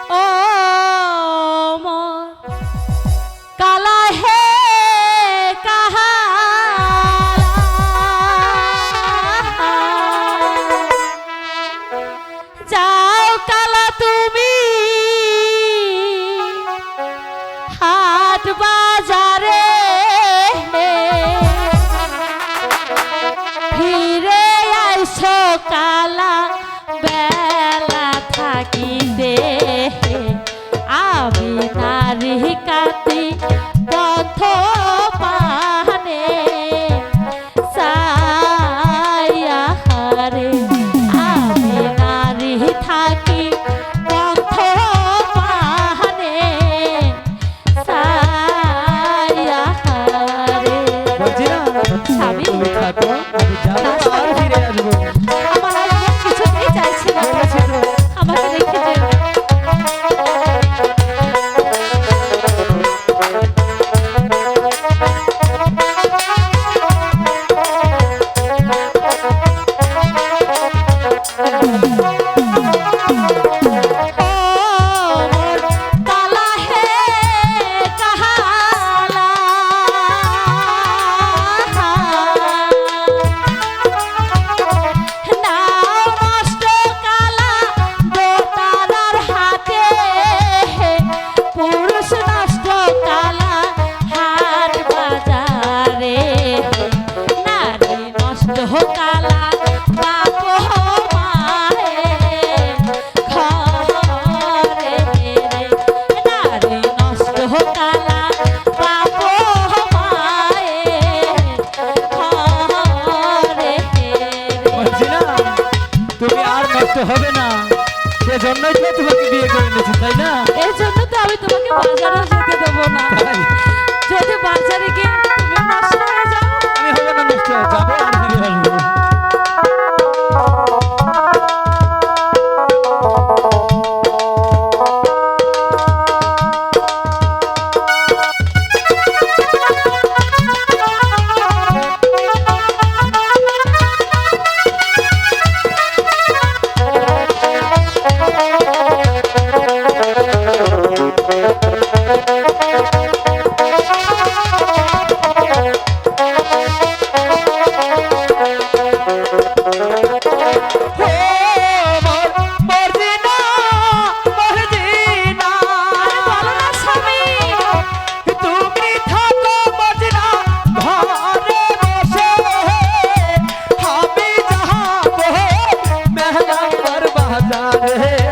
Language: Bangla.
Oh. তো হবে না। সেজন্যই তো তোমাকে বিয়ে করে নিয়েছি তাই না? এই জন্য তো আমি তোমাকে বাজারে যেতে দেবো না। যদি বাজারে গিয়ে है